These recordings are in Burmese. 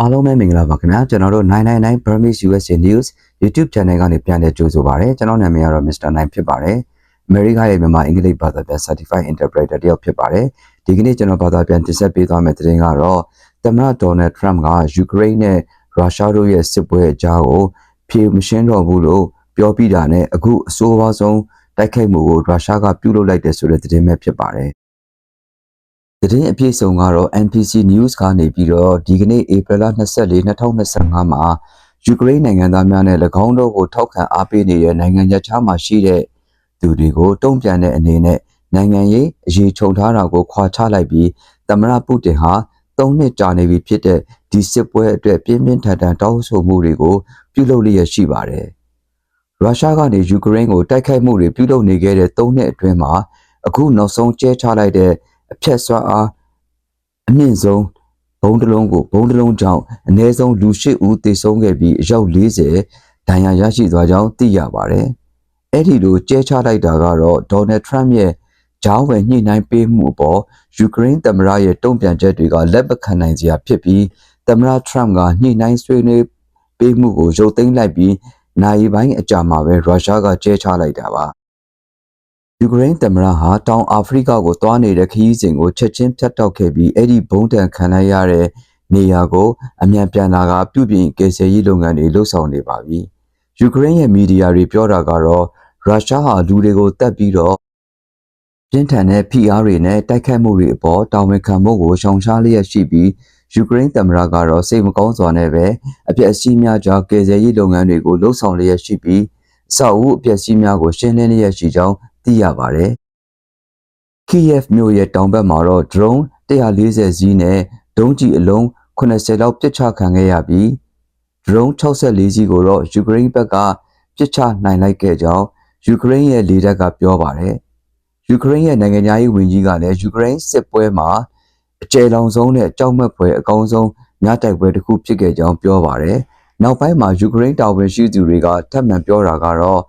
အားလုံးပဲမင်္ဂလာပါခင်ဗျာကျွန်တော်တို့999 Burmese USA News YouTube Channel ကနေပြန်လည်ကြိုဆိုပါရစေကျွန်တော်နာမည်ကတော့ Mr. 9ဖြစ်ပါတယ်အမေရိကရဲ့မြန်မာအင်္ဂလိပ်ဘာသာပြန် Certified Interpreter တယောက်ဖြစ်ပါတယ်ဒီကနေ့ကျွန်တော်ဘာသာပြန်တင်ဆက်ပေးသွားမယ့်သတင်းကတော့သမ္မတ Donald Trump ကယူကရိန်းနဲ့ရုရှားတို့ရဲ့စစ်ပွဲအကြောင်းကိုဖြေမရှင်းတော့ဘူးလို့ပြောပြတာနဲ့အခုအဆိုးအဝါဆုံးတိုက်ခိုက်မှုကိုရုရှားကပြုလုပ်လိုက်တယ်ဆိုတဲ့သတင်းပဲဖြစ်ပါတယ် သတင်းအပြည့်စုံကတော့ NBC News ကနေပြီးတော့ဒီကနေ့ဧပြီလ24 2025မှာယူကရိန်းနိုင်ငံသားများနဲ့၎င်းတို့ကိုထောက်ခံအားပေးနေတဲ့နိုင်ငံခြားမှာရှိတဲ့သူတွေကိုတုံ့ပြန်တဲ့အနေနဲ့နိုင်ငံရေးအရေးခြုံထားတာကိုခွာချလိုက်ပြီးသမ္မတပူတင်ဟာ၃နှစ်ကြာနေပြီဖြစ်တဲ့ဒီစစ်ပွဲအတွက်ပြင်းပြင်းထန်ထန်တောင်းဆိုမှုတွေကိုပြုလုပ်လျက်ရှိပါတယ်။ရုရှားကနေယူကရိန်းကိုတိုက်ခိုက်မှုတွေပြုလုပ်နေခဲ့တဲ့၃နှစ်အတွင်းမှာအခုနောက်ဆုံးကျဲချလိုက်တဲ့ အဖြက်ဆွမ်းအားအမြင့်ဆုံးဘုံတစ်လုံးကိုဘုံတစ်လုံးကြောင့်အနည်းဆုံးလူ၈ဦးသေဆုံးခဲ့ပြီးအယောက်40ဒဏ်ရာရရှိသွားကြောင်းသိရပါတယ်။အဲ့ဒီလိုကျဲချလိုက်တာကတော့ဒေါ်နယ်ထရန့်ရဲ့ဂျောင်းဝယ်ညှိနှိုင်းပေးမှုအပေါ်ယူကရိန်းသမ္မတရဲ့တုံ့ပြန်ချက်တွေကလက်မခံနိုင်စရာဖြစ်ပြီးသမ္မတထရန့်ကညှိနှိုင်းဆွေးနွေးပေးမှုကိုရုပ်သိမ်းလိုက်ပြီးနိုင်ပိုင်းအကြာမှာပဲရုရှားကကျဲချလိုက်တာပါ။ ယူကရိန်းသမ္မတဟာတောင်အာဖရိကကိုသွားနေတဲ့ခရီးစဉ်ကိုချက်ချင်းဖြတ်တောက်ခဲ့ပြီးအဲ့ဒီဘုံတန်ခံလိုက်ရတဲ့နေရာကိုအမြန်ပြန်လာကပြုပြင်ကယ်ဆယ်ရေးလုပ်ငန်းတွေလှုပ်ဆောင်နေပါပြီ။ယူကရိန်းရဲ့မီဒီယာတွေပြောတာကတော့ရုရှားဟာလူတွေကိုတတ်ပြီးတော့ပြင်းထန်တဲ့ဖိအားတွေနဲ့တိုက်ခတ်မှုတွေအပေါ်တာဝန်ခံမှုကိုရှောင်ရှားလျက်ရှိပြီးယူကရိန်းသမ္မတကတော့စိတ်မကောင်းစွာနဲ့ပဲအပြက်အစည်းများကြောင့်ကယ်ဆယ်ရေးလုပ်ငန်းတွေကိုလှုပ်ဆောင်လျက်ရှိပြီးအဆောက်အဦအပျက်စီးများကိုရှင်းလင်းလျက်ရှိကြောင်း သိရပါတယ်။ Kiev မြို့ရဲ့တောင်ဘက်မှာတော့ drone 140စီးနဲ့ဒုံးကျည်အလုံး80လောက်ပစ်ချခံခဲ့ရပြီး drone 64စီးကိုတော့ယူကရိန်းဘက်ကပစ်ချနိုင်လိုက်ခဲ့ကြောင်းယူကရိန်းရဲ့လေတပ်ကပြောပါတယ်။ယူကရိန်းရဲ့နိုင်ငံသားရေးဝန်ကြီးကလည်းယူကရိန်းစစ်ပွဲမှာအကျယ်လောင်ဆုံးနဲ့ကြောက်မက်ဖွယ်အကောင်းဆုံးညတိုက်ပွဲတစ်ခုဖြစ်ခဲ့ကြောင်းပြောပါတယ်။နောက်ပိုင်းမှာယူကရိန်းတာဝန်ရှိသူတွေကထပ်မံပြောတာကတော့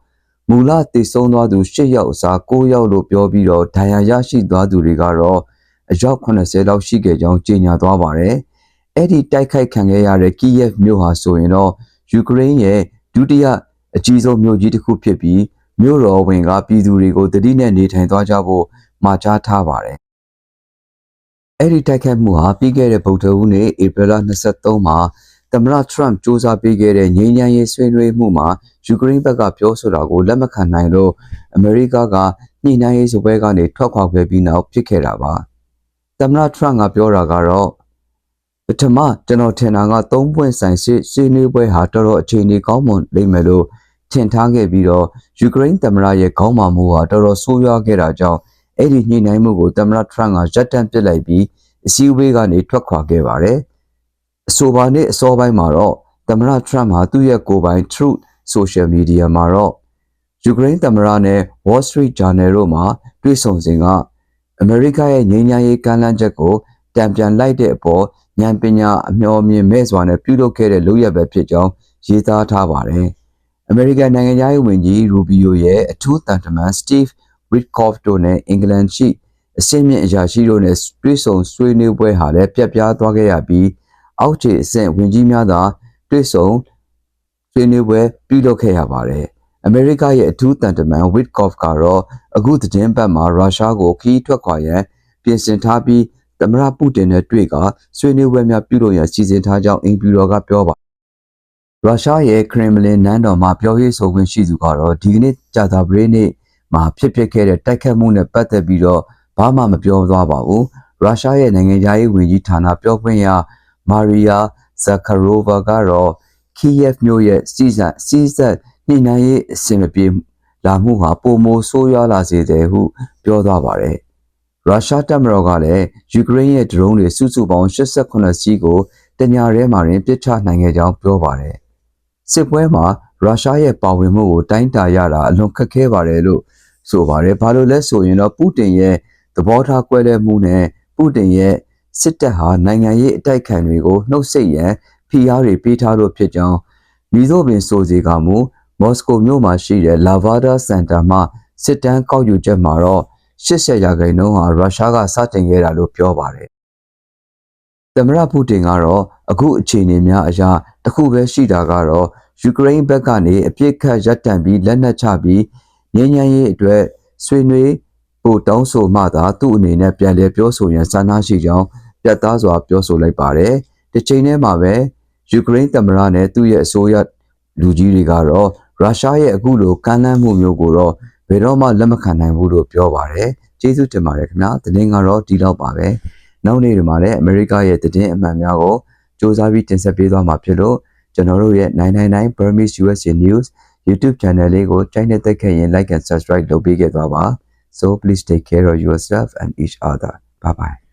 မူလတည်ဆုံးသွားသူ၈ယောက်အစား၉ယောက်လို့ပြောပြီးတော့ဒဏ်ရာရရှိသွားသူတွေကတော့အယောက်80လောက်ရှိခဲ့ကြောင်းကြေညာသွားပါတယ်။အဲ့ဒီတိုက်ခိုက်ခံခဲ့ရတဲ့ကီယက်မြို့ဟာဆိုရင်တော့ယူကရိန်းရဲ့ဒုတိယအကြီးဆုံးမြို့ကြီးတစ်ခုဖြစ်ပြီးမြို့တော်ဝင်ကပြည်သူတွေကိုတတိနဲ့နေထိုင်သွားကြဖို့မှာကြားထားပါတယ်။အဲ့ဒီတိုက်ခိုက်မှုဟာပြီးခဲ့တဲ့ဗုဒ္ဓဟူးနေ့ဧပြီလ23မှာ သမ္မတထရန့်စ조사ပေးခဲ့တဲ့ငြိမ်းချမ်းရေးဆွေးနွေးမှုမှာယူကရိန်းဘက်ကပြောဆိုတာကိုလက်မခံနိုင်လို့အမေရိကကညှိနှိုင်းရေးစပွဲကနေထွက်ခွာခဲ့ပြီးနောက်ဖြစ်ခဲ့တာပါသမ္မတထရန့်ကပြောတာကတော့ပထမကျွန်တော်ထင်တာက၃ပွင့်ဆိုင်စစ်ဆွေးနွေးပွဲဟာတော်တော်အခြေအနေကောင်းမွန်လိမ့်မယ်လို့ထင်ထားခဲ့ပြီးတော့ယူကရိန်းသမ္မတရဲ့ခေါင်းမာမှုဟာတော်တော်ဆိုးရွားခဲ့တာကြောင့်အဲ့ဒီညှိနှိုင်းမှုကိုသမ္မတထရန့်ကရပ်တန့်ပစ်လိုက်ပြီးအစည်းအဝေးကနေထွက်ခွာခဲ့ပါတယ် အဆိုပါနေ့အစောပိုင်းမှာတော့သမ္မတထရန့်ဟာသူ့ရဲ့ကိုယ်ပိုင် Truth Social Media မှာတော့ယူကရိန်းသမ္မတနဲ့ Wall Street Journal တို့မှာတွေ့ဆုံစဉ်ကအမေရိကရဲ့ငြိမ်းချမ်းရေးကမ်းလှမ်းချက်ကိုတံပြန်လိုက်တဲ့အပေါ်ဉာဏ်ပညာအမျှော်မြင်မဲ့စွာနဲ့ပြုလုပ်ခဲ့တဲ့လုပ်ရပဲဖြစ်ကြောင်းရေးသားထားပါတယ်။အမေရိကန်နိုင်ငံသားရေးဝန်ကြီးရူဘီယိုရဲ့အထူးတန်တမန် Steve Witkoff တို့နဲ့အင်္ဂလန်ရှိအစင်းမြင့်အရာရှိတို့နဲ့တွေ့ဆုံဆွေးနွေးပွဲဟာလည်းပြက်ပြားသွားခဲ့ရပြီး အောက်ခြေအဆင့်ဝန်ကြီးများသာတွေ့ဆုံဆွေးနွေးပွဲပြုလုပ်ခဲ့ရပါတယ်။အမေရိကရဲ့အထူးတန်တမန် Witkoff ကတော့အခုသတင်းပတ်မှာရုရှားကိုခီးထွက်ခွာရန်ပြင်ဆင်ထားပြီးသမ္မတပူတင်နဲ့တွေ့ကဆွေးနွေးပွဲများပြုလုပ်ရန်စီစဉ်ထားကြောင်းအင်ပီရောကပြောပါရုရှားရဲ့ခရင်မလင်နန်းတော်မှာပြောရေးဆိုခွင့်ရှိသူကတော့ဒီကနေ့ကြာသပတေးနေ့မှာဖြစ်ပျက်ခဲ့တဲ့တိုက်ခတ်မှုနဲ့ပတ်သက်ပြီးတော့ဘာမှမပြောသွားပါဘူးရုရှားရဲ့နိုင်ငံသားရေးဝန်ကြီးဌာနပြောခွင့်ရ မာရီယာဇာခရိုဗာကတော့ကီယက်မြို့ရဲ့စီဇန်စီဇက်ညှိနှိုင်းရေးအဆင်မပြေလာမှုဟာပုံမိုဆိုးရွားလာစေတယ်ဟုပြောသွားပါတယ်ရုရှားတပ်မတော်ကလည်းယူကရိန်းရဲ့ဒရုန်းတွေစုစုပေါင်း88စီးကိုတညရဲမှာရင်ပစ်ချနိုင်ခဲ့ကြောင်းပြောပါတယ်စစ်ပွဲမှာရုရှားရဲ့ပါဝင်မှုကိုတိုင်းတာရတာအလွန်ခက်ခဲပါတယ်လို့ဆိုပါတယ်ဘာလို့လဲဆိုရင်တော့ပူတင်ရဲ့သဘောထားကွဲလွဲမှုနဲ့ပူတင်ရဲ့ စစ်တပ်ဟာနိုင်ငံရေးအတိုက်ခံတွေကိုနှုတ်ဆက်ရန်ဖိအားတွေပေးထားလို့ဖြစ်ကြောင်းမိသောပင်ဆိုစီကမူမော်စကိုမြို့မှာရှိတဲ့လာဗာဒါစင်တာမှာစစ်တမ်းကောက်ယူချက်မှာတော့80ရာခိုင်နှုန်းဟာရုရှားကစတင်ခဲ့တာလို့ပြောပါတယ်။သမ္မတပူတင်ကတော့အခုအခြေအနေများအရာတစ်ခုပဲရှိတာကတော့ယူကရိန်းဘက်ကနေအပြစ်ခတ်ရပ်တန့်ပြီးလက်နက်ချပြီးငြိမ်းချမ်းရေးအတွက်ဆွေးနွေးဖို့တောင်းဆိုမှသာသူ့အနေနဲ့ပြန်လည်ပြောဆိုရန်စာနာရှိကြောင်း ပြတ်သားစွာပြောဆိုလိုက်ပါတယ်။တစ်ချိန်တည်းမှာပဲယူကရိန်းသမ္မတနဲ့သူ့ရဲ့အစိုးရလူကြီးတွေကတော့ရုရှားရဲ့အခုလိုကမ်းလှမ်းမှုမျိုးကိုတော့ဘယ်တော့မှလက်မခံနိုင်ဘူးလို့ပြောပါတယ်။ကျေးဇူးတင်ပါတယ်ခင်ဗျာ။သတင်းကတော့ဒီလောက်ပါပဲ။နောက်နေ့တွေမှာလည်းအမေရိကရဲ့သတင်းအမှန်များကိုစူးစမ်းပြီးတင်ဆက်ပေးသွားမှာဖြစ်လို့ကျွန်တော်တို့ရဲ့999 Burmese USA News YouTube channel လေးကိုကြိုက်နေတဲ့ခဲ့ရင် like and subscribe လုပ်ပေးခဲ့သွားပါ so please take care of yourself and each other bye bye